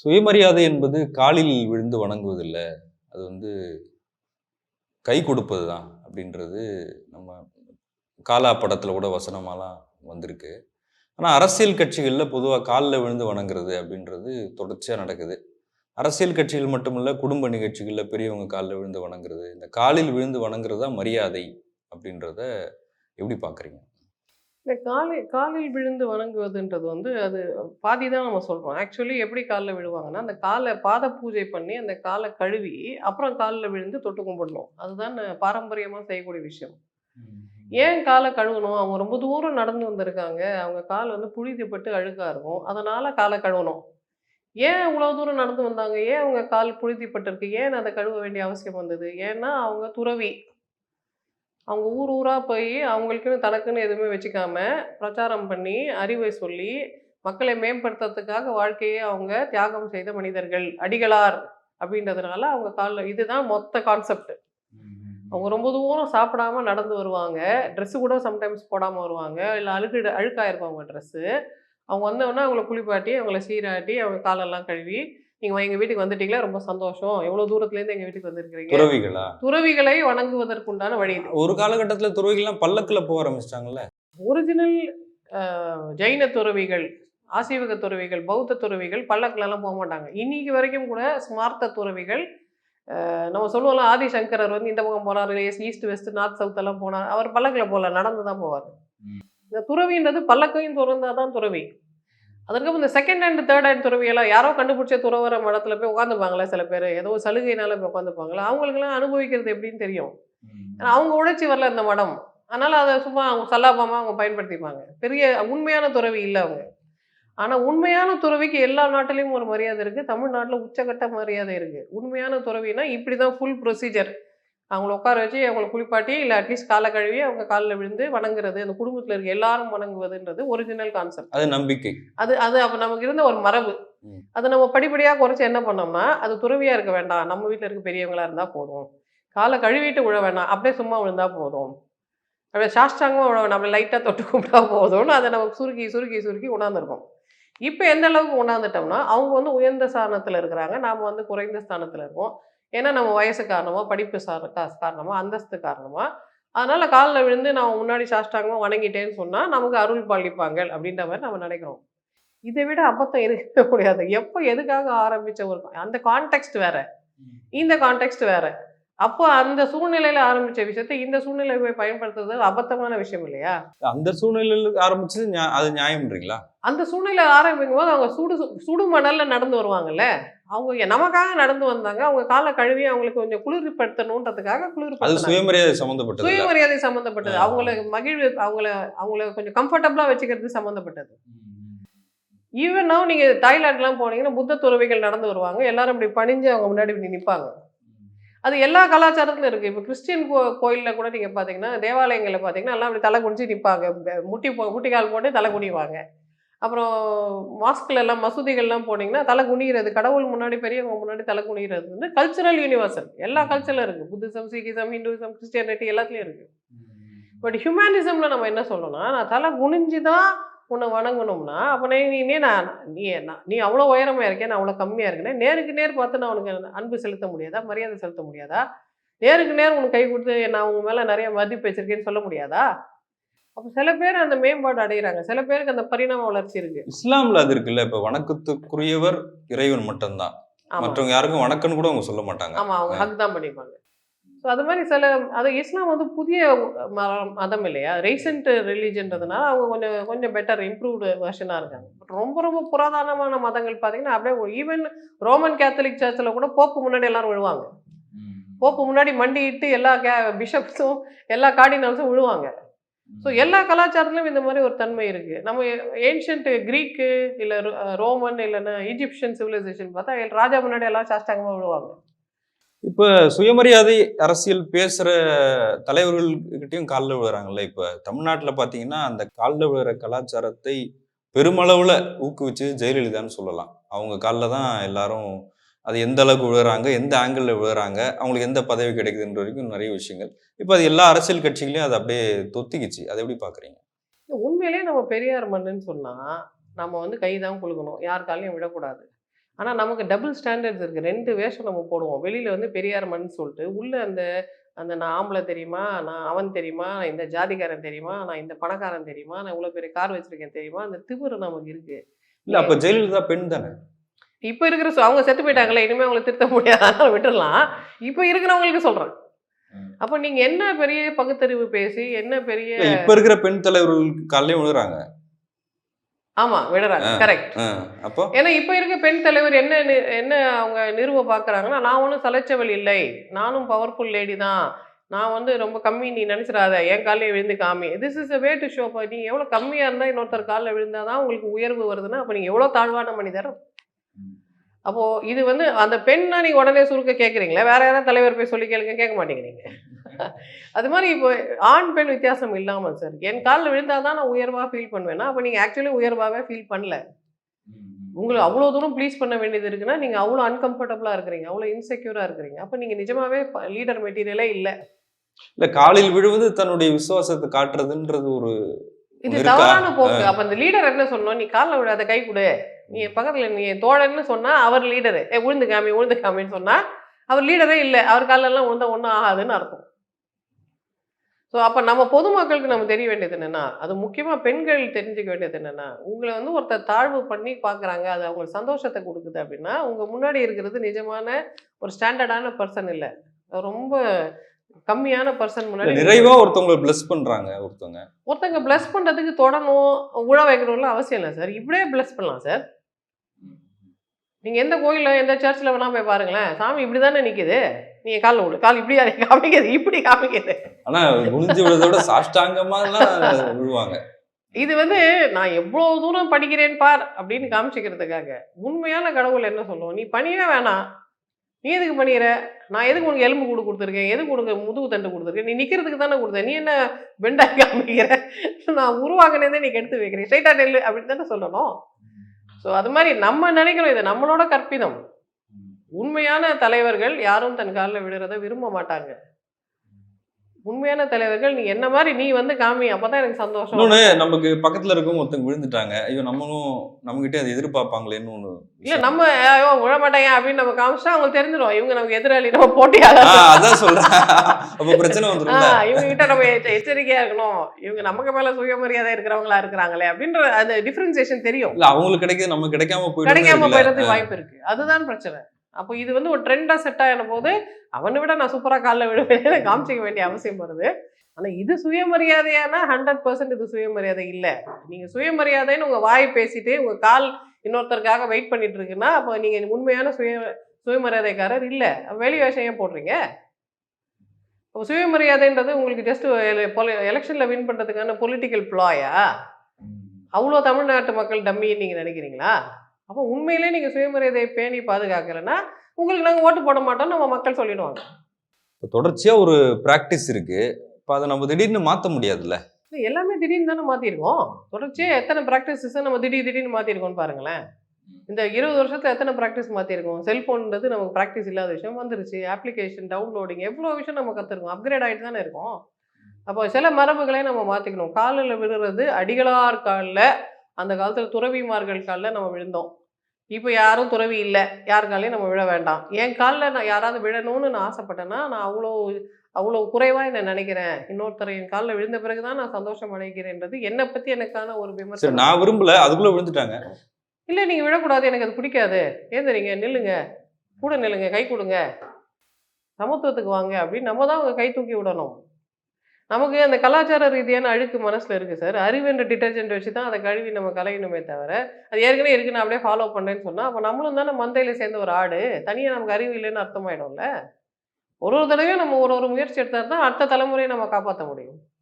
சுயமரியாதை என்பது காலில் விழுந்து வணங்குவதில்லை. அது வந்து கை கொடுப்பது தான் அப்படின்றது நம்ம காலா படத்தில் கூட வசனமாலாம் வந்திருக்கு. ஆனால் அரசியல் கட்சிகளில் பொதுவாக காலில் விழுந்து வணங்குறது அப்படின்றது தொடர்ச்சியாக நடக்குது. அரசியல் கட்சிகள் மட்டுமல்ல குடும்ப நிகழ்ச்சிகளில் பெரியவங்க காலில் விழுந்து வணங்குறது இந்த காலில் விழுந்து வணங்குறது தான் மரியாதை அப்படின்றத எப்படி பார்க்குறீங்க இந்த காலில் காலில் விழுந்து வணங்குவதுன்றது வந்து அது பாதி தான் நம்ம சொல்கிறோம் ஆக்சுவலி எப்படி காலில் விழுவாங்கன்னா அந்த காலை பாத பூஜை பண்ணி அந்த காலை கழுவி அப்புறம் காலில் விழுந்து தொட்டு கும்பிடணும். அதுதான் பாரம்பரியமாக செய்யக்கூடிய விஷயம். ஏன் காலை கழுவணும்? அவங்க ரொம்ப தூரம் நடந்து வந்திருக்காங்க. அவங்க கால் வந்து புழுதிப்பட்டு அழுக்காக இருக்கும். அதனால் காலை கழுவணும். ஏன் இவ்வளோ தூரம் நடந்து வந்தாங்க? ஏன் அவங்க கால் புழுதிப்பட்டிருக்கு? ஏன் அதை கழுவ வேண்டிய அவசியம் வந்தது? ஏன்னா அவங்க துறவி. அவங்க ஊர் ஊராக போய் அவங்களுக்குன்னு தனக்குன்னு எதுவுமே வச்சுக்காம பிரச்சாரம் பண்ணி அறிவை சொல்லி மக்களை மேம்படுத்துறதுக்காக வாழ்க்கையை அவங்க தியாகம் செய்த மனிதர்கள் அடிகளார் அப்படின்றதுனால அவங்க காலில் இதுதான் மொத்த கான்செப்ட் அவங்க ரொம்ப தூரம் சாப்பிடாம நடந்து வருவாங்க. ட்ரெஸ்ஸு கூட சம்டைம்ஸ் போடாமல் வருவாங்க. இல்லை அழுக்கு அழுக்காயிருக்கும் அவங்க ட்ரெஸ்ஸு அவங்க வந்தவொடனே அவங்கள குளிப்பாட்டி அவங்கள சீராட்டி அவங்க காலெல்லாம் கழுவி நீங்கள் எங்கள் வீட்டுக்கு வந்துட்டீங்களா? ரொம்ப சந்தோஷம். எவ்வளோ தூரத்துலேருந்து எங்கள் வீட்டுக்கு வந்திருக்கிறீங்க? துறவிகளா? துறவிகளை வணங்குவதற்குண்டான வழி ஒரு காலகட்டத்தில் துறவிகள்லாம் பல்லக்கில் போக ஆரம்பிச்சிட்டாங்கல்ல? ஒரிஜினல் ஜெயின துறவிகள் ஆசீவக துறவிகள் பௌத்த துறவிகள் பல்லக்கிலலாம் போக மாட்டாங்க. இன்னைக்கு வரைக்கும் கூட ஸ்மார்த்த துறவிகள் நம்ம சொல்லுவோம்ல ஆதிசங்கரர் வந்து இந்த பக்கம் போனார் ஈஸ்ட் வெஸ்ட் நார்த் சவுத் எல்லாம் போனார் அவர் பல்லக்கில் போகல நடந்து தான் போவார். இந்த துறவின்றது பல்லக்கையும் திறந்தா தான் துறவி. அதற்கப்புறம் இந்த செகண்ட் ஹேண்ட் தேர்ட் ஹேண்ட் துறவியெல்லாம் யாரோ கண்டுபிடிச்ச துறவர மடத்துல போய் உட்காந்துப்பாங்களே சில பேர். ஏதோ ஒரு சலுகையினால போய் உட்காந்துப்பாங்களா அவங்களுக்கெல்லாம் அனுபவிக்கிறது எப்படின்னு தெரியும். ஏன்னா அவங்க உழைச்சி வரல இந்த மடம். அதனால அதை சும்மா அவங்க சல்லாபமா அவங்க பயன்படுத்திப்பாங்க. பெரிய உண்மையான துறவி இல்லை அவங்க. ஆனா உண்மையான துறவிக்கு எல்லா நாட்டிலையும் ஒரு மரியாதை இருக்கு. தமிழ்நாட்டுல உச்சக்கட்ட மரியாதை இருக்கு. உண்மையான துறவினா இப்படிதான் ஃபுல் ப்ரொசீஜர் அவங்கள உட்கார வச்சு அவங்கள குளிப்பாட்டி இல்லை அட்லீஸ்ட் காலை கழுவி அவங்க காலில் விழுந்து வணங்குறது அந்த குடும்பத்துல இருக்க எல்லாரும் வணங்குவதுன்றது ஒரிஜினல் கான்செப்ட் அது நம்பிக்கை. அது அது அப்போ நமக்கு இருந்த ஒரு மரபு. அதை நம்ம படிப்படியாக குறைச்சி என்ன பண்ணோம்னா அது துறவியாக இருக்க வேண்டாம். நம்ம வீட்டில் இருக்க பெரியவங்களா இருந்தால் போதும். காலை கழுவிட்டு விழ வேணாம். அப்படியே சும்மா விழுந்தா போதும். அப்படியே சாஷ்டாங்கமாக விழ அப்படியே லைட்டாக தொட்டு கும்பிட்டா போதும்னு அதை நம்ம சுருக்கி சுருக்கி சுருக்கி உணர்ந்துருக்கோம். இப்போ எந்த அளவுக்கு உணர்ந்துட்டோம்னா அவங்க வந்து உயர்ந்த ஸ்தானத்தில் இருக்கிறாங்க. நாம் வந்து குறைந்த ஸ்தானத்தில் இருக்கோம். ஏன்னா நம்ம வயசு காரணமாக படிப்பு சார் காரணமாக அந்தஸ்து காரணமாக அதனால காலில் விழுந்து நான் முன்னாடி சாஷ்டாங்கமாக வணங்கிட்டேன்னு சொன்னால் நமக்கு அருள் பாலிப்பாங்க அப்படின்ற மாதிரி நம்ம நினைக்கிறோம். இதை விட அபத்தம் இருக்க முடியாது எப்போ எதுக்காக ஆரம்பிச்ச ஒரு அந்த கான்டெக்ட் வேற. இந்த கான்டெக்ட் வேற. அப்போ அந்த சூழ்நிலையில ஆரம்பிச்ச விஷயத்தை இந்த சூழ்நிலை போய் பயன்படுத்துறது அபத்தமான விஷயம் இல்லையா? அந்த சூழ்நிலையில் ஆரம்பிச்சது அது நியாயம்ன்றீங்களா அந்த சூழ்நிலை ஆரம்பிக்கும் போது அவங்க சுடு சுடு மணல்ல நடந்து வருவாங்கல்ல? அவங்க நமக்காக நடந்து வந்தாங்க. அவங்க காலை கழுவி அவங்களுக்கு கொஞ்சம் குளிர்படுத்தணுன்றதுக்காக அது குளிர்படுத்தினாங்க. சுயமரியாதை சம்பந்தப்பட்டது இல்ல? சுயமரியாதை சம்பந்தப்பட்டது. ஆ. அவங்களுக்கு மகிழ்வு அவங்கள அவங்கள கொஞ்சம் கம்ஃபர்டபுளா வச்சுக்கிறது சம்பந்தப்பட்டது. ஈவன் now நீங்க தாய்லாந்துலாம் போனீங்கன்னா புத்த துறவிகள் நடந்து வருவாங்க. எல்லாரும் இப்படி பணிஞ்சு அவங்க முன்னாடி இப்படி நிற்பாங்க அது எல்லா கலாச்சாரத்திலும் இருக்கு. இப்போ கிறிஸ்டியன் கோ கோயிலில் கூட நீங்க பாத்தீங்கன்னா தேவாலயங்களில் பார்த்தீங்கன்னா எல்லாம் இப்படி தலை குனிஞ்சு நிற்பாங்க முட்டி போ முட்டிக்கால் போட்டு தலை குனிவாங்க அப்புறம் மாஸ்கில் எல்லாம் மசூதிகள்லாம் போனீங்கன்னா தலை குனிகிறது கடவுள் முன்னாடி பெரியவங்க முன்னாடி தலை குனிகிறது வந்து கல்ச்சுரல் யூனிவர்சல் எல்லா கல்ச்சரிலும் இருக்கு. புத்திசம் சீக்கிசம் ஹிந்துவிசம் கிறிஸ்டியானிட்டி எல்லாத்துலேயும் இருக்கு. பட் ஹியூமனிசம்ல நம்ம என்ன சொல்லணும்னா நான் தலை குனிஞ்சு தான் உன்னை வணங்கணும்னா அப்போ நீ நீ நான் நீ நான் நீ அவ்வளோ உயரமாக இருக்கேன் நான் அவ்வளோ கம்மியாக இருக்கேன் நேருக்கு நேர் பார்த்து நான் உனக்கு அன்பு செலுத்த முடியாதா மரியாதை செலுத்த முடியாதா? நேருக்கு நேர் உனக்கு கை கொடுத்து நான் உங்க மேலே நிறைய மதிப்பு வச்சிருக்கேன்னு சொல்ல முடியாதா? அப்போ சில பேர் அந்த மேம்பாடு அடைகிறாங்க சில பேருக்கு அந்த பரிணாம வளர்ச்சி இருக்கு. இஸ்லாம்ல அது இருக்குல்ல இப்ப வணக்கத்துக்குரியவர் இறைவன் மட்டும்தான். மற்றவங்க யாருக்கும் வணக்கம்னு கூட அவங்க சொல்ல மாட்டாங்க. ஆமா அவங்க ஹக் தான் பண்ணிப்பாங்க. ஸோ அது மாதிரி சில அது இஸ்லாம் வந்து புதிய மதம் இல்லையா? ரீசெண்ட் ரிலீஜன்றதுனால அவங்க கொஞ்சம் கொஞ்சம் பெட்டர் இம்ப்ரூவ்டு வெர்ஷனாக இருக்காங்க. பட் ரொம்ப ரொம்ப புராதனமான மதங்கள் பார்த்தீங்கன்னா அப்படியே ஈவன் ரோமன் கேத்தலிக் சர்ச்சில் கூட போப்பு முன்னாடி எல்லாரும் விழுவாங்க. போப்பு முன்னாடி மண்டியிட்டு எல்லா கே பிஷப்ஸும் எல்லா கார்டினல்ஸும் விழுவாங்க. ஸோ எல்லா கலாச்சாரத்திலும் இந்த மாதிரி ஒரு தன்மை இருக்கு. நம்ம ஏன்ஷியன்ட் கிரீக்கு இல்லை ரோமன் இல்லைன்னா ஈஜிப்சியன் சிவிலைசேஷன் பார்த்தா ராஜா முன்னாடி எல்லாம் சாஷ்டாங்கமாக விழுவாங்க. இப்போ சுயமரியாதை அரசியல் பேசுகிற தலைவர்கள்கிட்டையும் காலில் விழுறாங்கல்ல. இப்போ தமிழ்நாட்டில் பார்த்தீங்கன்னா அந்த காலில் விழுற கலாச்சாரத்தை பெருமளவில் ஊக்குவிச்சு ஜெயலலிதான்னு சொல்லலாம். அவங்க காலில் தான் எல்லாரும் அது எந்த அளவுக்கு விழுறாங்க எந்த ஆங்கிளில் விழுறாங்க அவங்களுக்கு எந்த பதவி கிடைக்குதுன்ற வரைக்கும் நிறைய விஷயங்கள். இப்போ அது எல்லா அரசியல் கட்சிகளையும் அது அப்படியே தொத்திக்கிச்சு. அதை எப்படி பார்க்குறீங்க உண்மையிலேயே நம்ம பெரியார் மண்ணுன்னு சொன்னால் நம்ம வந்து கை தான் குலுக்கணும் யார் காலையும் விடக்கூடாது. ஆனா நமக்கு டபுள் ஸ்டாண்டர்ட்ஸ் இருக்கு. ரெண்டு வேஷம் நம்ம போடுவோம். வெளியில வந்து பெரியார் மண் சொல்லிட்டு உள்ள அந்த அந்த நான் ஆம்பளை தெரியுமா? நான் அவன் தெரியுமா? நான் இந்த ஜாதிக்காரன் தெரியுமா? நான் இந்த பணக்காரன் தெரியுமா? நான் இவ்வளவு பெரிய கார் வச்சிருக்கேன் தெரியுமா? அந்த திமிரு நமக்கு இருக்கு. இல்ல அப்ப ஜெயலலிதா பெண் தானே? இப்ப இருக்கிற அவங்க செத்து போயிட்டாங்களே இனிமே அவங்களை திருத்த முடியாத. விட்டுறலாம். இப்ப இருக்கிறவங்களுக்கு சொல்றேன். அப்ப நீங்க என்ன பெரிய பகுத்தறிவு பேசி என்ன பெரிய இப்ப இருக்கிற பெண் தலைவர்களுக்கு காலையும் விழுறாங்க ஆமா விடுறாங்க. கரெக்ட் அப்போ? ஏன்னா இப்ப இருக்க பெண் தலைவர் என்ன நி- என்ன அவங்க நிறுவ பாக்குறாங்கன்னா நான் ஒன்றும் சலைச்சவள் இல்லை. நானும் பவர்ஃபுல் லேடி தான். நான் வந்து ரொம்ப கம்மி நீ நினைச்சிடாத. என் காலையை விழுந்து காமி. This is a way to show நீங்க எவ்வளவு கம்மியா இருந்தா இன்னொருத்தர் காலில் விழுந்தாதான் உங்களுக்கு உயர்வு வருதுன்னா அப்ப நீங்க எவ்வளவு தாழ்வான மனிதர்? அப்போ இது வந்து அந்த பெண்ணா நீங்க உடனே சுருக்க கேக்குறீங்களே வேற யாராவது தலைவர் போய் சொல்லி கேளுங்க கேட்க மாட்டேங்கிறீங்க. அது மாதிரி இப்போ ஆண் பெண் வித்தியாசம் இல்லாமல் சார் என் காலில் விழுந்தாதான் நான் உயர்வா ஃபீல் பண்ணுவேன்னா அப்போ நீங்க ஆக்சுவலி உயர்வாவே ஃபீல் பண்ணல. உங்களுக்கு அவ்வளோ தூரம் ப்ளீஸ் பண்ண வேண்டியது இருக்குன்னா நீங்கள் அவ்வளோ அன்கம்ஃபர்டபுளாக இருக்கிறீங்க அவ்வளோ இன்செக்யூராக இருக்கிறீங்க. அப்போ நீங்கள் நிஜமாவே லீடர் மெட்டீரியலே இல்லை. இல்ல காலில் விழுவது தன்னுடைய விசுவாசத்தை காட்டுறதுன்றது ஒரு இது? தவறான போக்கு. அப்போ அந்த லீடர் என்ன சொல்லணும் நீ காலில் விடாத கை கொடு. நீ பக்கத்தில் நீ தோழன்னு சொன்னால் அவர் லீடரு ஏ உழுந்து காமி உழுந்து காமின்னு சொன்னால் அவர் லீடரே இல்லை. அவர் காலெல்லாம் உழுந்தா ஒன்றும் ஆகாதுன்னு அர்த்தம். ஸோ அப்போ நம்ம பொதுமக்களுக்கு நம்ம தெரிய வேண்டியது என்னன்னா அது முக்கியமாக பெண்கள் தெரிஞ்சுக்க வேண்டியது என்னன்னா உங்களை வந்து ஒருத்தர் தாழ்வு பண்ணி பார்க்குறாங்க அது அவங்களுக்கு சந்தோஷத்தை கொடுக்குது அப்படின்னா உங்கள் முன்னாடி இருக்கிறது நிஜமான ஒரு ஸ்டாண்டர்டான பர்சன் இல்லை. ரொம்ப கம்மியான பர்சன் முன்னாடி நிறைவா ஒருத்தவங்களை பிளஸ் பண்றாங்க ஒருத்தவங்க. ஒருத்தங்க ப்ளஸ் பண்ணுறதுக்கு தொடணும் உழ வைக்கணும்லாம் அவசியம் இல்லை சார். இப்படியே ப்ளஸ் பண்ணலாம் சார். நீங்கள் எந்த கோயிலில் எந்த சர்ச்சில் வேணால் போய் பாருங்களேன். சாமி இப்படி தானே நிற்கிது நீங்கள் காலில் விடு கால் இப்படி காமிக்குது இப்படி காமிக்குது. ஆனா குனிஞ்சு விழுறத விட சாஷ்டாங்கமா விழுவாங்க. இது வந்து நான் எவ்வளோ தூரம் படிக்கிறேன் பார் அப்படின்னு காமிச்சிக்கிறதுக்காக. உண்மையான கடவுள் என்ன சொல்லுவோம் நீ பணியே வேணாம். நீ எதுக்கு பண்ணிடுற நான் எதுக்கு உனக்கு எலும்பு கூடு கொடுத்துருக்கேன்? எதுக்கு உனக்கு முதுகு தண்டு கொடுத்துருக்கேன்? நீ நிற்கிறதுக்கு தானே கொடுத்தேன். நீ என்ன பெண்டாக காமிக்கிற? நான் உருவாகினதே நீ கெடுத்து வைக்கிறேன் ஸ்ட்ரைட்டாக நெல் அப்படின்னு தானே சொல்லணும். ஸோ அது மாதிரி நம்ம நினைக்கிறோம் இது. நம்மளோட கற்பிதம். உண்மையான தலைவர்கள் யாரும் தன் காலில் விடுறத விரும்ப மாட்டாங்க. உண்மையான தலைவர்கள் நீ என்ன மாதிரி நீ வந்து காமி அப்பதான் எனக்கு சந்தோஷம். இன்னொன்னு நமக்கு பக்கத்துல இருக்கவங்க ஒருத்தங்க விழுந்துட்டாங்க. ஐயோ நம்மளும் நம்மகிட்ட அதை எதிர்பார்ப்பாங்களேன்னு ஒண்ணு இல்ல. நம்ம ஐயோ விழ மாட்டாங்க அப்படின்னு நம்ம காமிச்சா அவங்களுக்கு தெரிஞ்சிடும் இவங்க நமக்கு எதிராளி நம்ம போட்டியாக ஆ, அதான் சொல்றேன். அப்ப பிரச்சனை வந்துரும்ல. இவங்க கிட்ட நம்ம எச்ச- எச்சரிக்கையா இருக்கணும். இவங்க நமக்கு மேல சுயமரியாதை இருக்கிறவங்களா இருக்கிறாங்களே அப்படின்ற அந்த டிஃபரன்சியேஷன் தெரியும். இல்ல அவங்களுக்கு கிடைக்குது நம்ம கிடைக்காம கிடைக்காம போயிடும் போயிடுறதுக்கு வாய்ப்பு இருக்கு. அதுதான் பிரச்சனை. அப்போ இது வந்து ஒரு ட்ரெண்டா செட் ஆகின போது அவனை விட நான் சூப்பரா காலில் விடுவேன் காமிச்சிக்க வேண்டிய அவசியம் வருது. ஆனா இது சுயமரியாதையானா ஹண்ட்ரட் பர்சன்ட் இது சுயமரியாதை இல்ல. நீங்க சுயமரியாதைன்னு உங்க வாய் பேசிட்டு உங்க கால் இன்னொருத்தருக்காக வெயிட் பண்ணிட்டு இருக்குன்னா அப்போ நீங்க உண்மையான சுய சுயமரியாதைக்காரர் இல்ல. வெளி வேஷம் ஏன் போடுறீங்க? அப்போ சுயமரியாதைன்றது உங்களுக்கு ஜஸ்ட் எலெக்ஷன்ல வின் பண்றதுக்கான பொலிட்டிக்கல் ப்ளாயா அவ்வளோ தமிழ்நாட்டு மக்கள் டம்மின்னு நீங்கள் நினைக்கிறீங்களா? அப்போ உண்மையிலே நீங்கள் சுயமரியாதையை பேணி பாதுகாக்கலைன்னா உங்களுக்கு நாங்கள் ஓட்டு போட மாட்டோம் நம்ம மக்கள் சொல்லிடுவாங்க. இப்ப தொடர்ச்சியா ஒரு பிராக்டிஸ் இருக்கு. இப்ப அதை நம்ம திடீர்னு மாத்த முடியாதுல்ல? இல்ல, எல்லாமே திடீர்னு தானே மாற்றிருக்கோம் தொடர்ச்சியாக எத்தனை ப்ராக்டிசஸை நம்ம திடீர் திடீர்னு மாற்றிருக்கோம்னு பாருங்களேன். இந்த இருபது வருஷத்துல எத்தனை ப்ராக்டிஸ் மாற்றிருக்கோம் செல்ஃபோன்றது நமக்கு ப்ராக்டிஸ் இல்லாத விஷயம் வந்துருச்சு. அப்ளிகேஷன் டவுன்லோடிங் எவ்வளோ விஷயம் நம்ம கற்றுருக்கோம் அப்கிரேட் ஆகிட்டு தானே இருக்கோம். அப்போ சில மரபுகளை நம்ம மாற்றிக்கணும் காலில் விழுறது அடிகளார் காலில் அந்த காலத்தில் துறவிமார்கள் காலில் நம்ம விழுந்தோம். இப்போ யாரும் துறவி இல்லை. யார் காலையும் நம்ம விழ வேண்டாம். என் காலில் நான் யாராவது விழணும்னு நான் ஆசைப்பட்டேன்னா நான் அவ்வளோ அவ்வளோ குறைவாக என்ன நினைக்கிறேன். இன்னொருத்தர் என் காலில் விழுந்த பிறகு தான் நான் சந்தோஷம் அடைகிறேன்றது என்னை பற்றி எனக்கான ஒரு விமர்சனம். நான் விரும்பல. அதுக்குள்ள விழுந்துட்டாங்க. இல்லை நீங்கள் விழக்கூடாது. எனக்கு அது பிடிக்காது. ஏந்திரிங்க நில்லுங்க. கூட நில்லுங்க. கை கொடுங்க. சமத்துவத்துக்கு வாங்க அப்படின்னு நம்ம தான் அவங்க கை தூக்கி விடணும். நமக்கு அந்த கலாச்சார ரீதியான அழுக்கு மனசில் இருக்குது சார். அறிவுன்ற டிட்டர்ஜென்ட் வச்சு தான் அதை கழுவி நம்ம கலையணுமே தவிர அது ஏற்கனவே இருக்கு நான் அப்படியே ஃபாலோ பண்ணேன்னு சொன்னால் அப்போ நம்மளும் தானே மந்தையில் சேர்ந்த ஒரு ஆடு தனியாக நமக்கு அறிவு இல்லைன்னு அர்த்தமாயிடும்ல. ஒரு ஒரு தடவையும் நம்ம ஒரு ஒரு முயற்சி எடுத்தால் தான் அடுத்த தலைமுறையை நம்ம காப்பாற்ற முடியும்.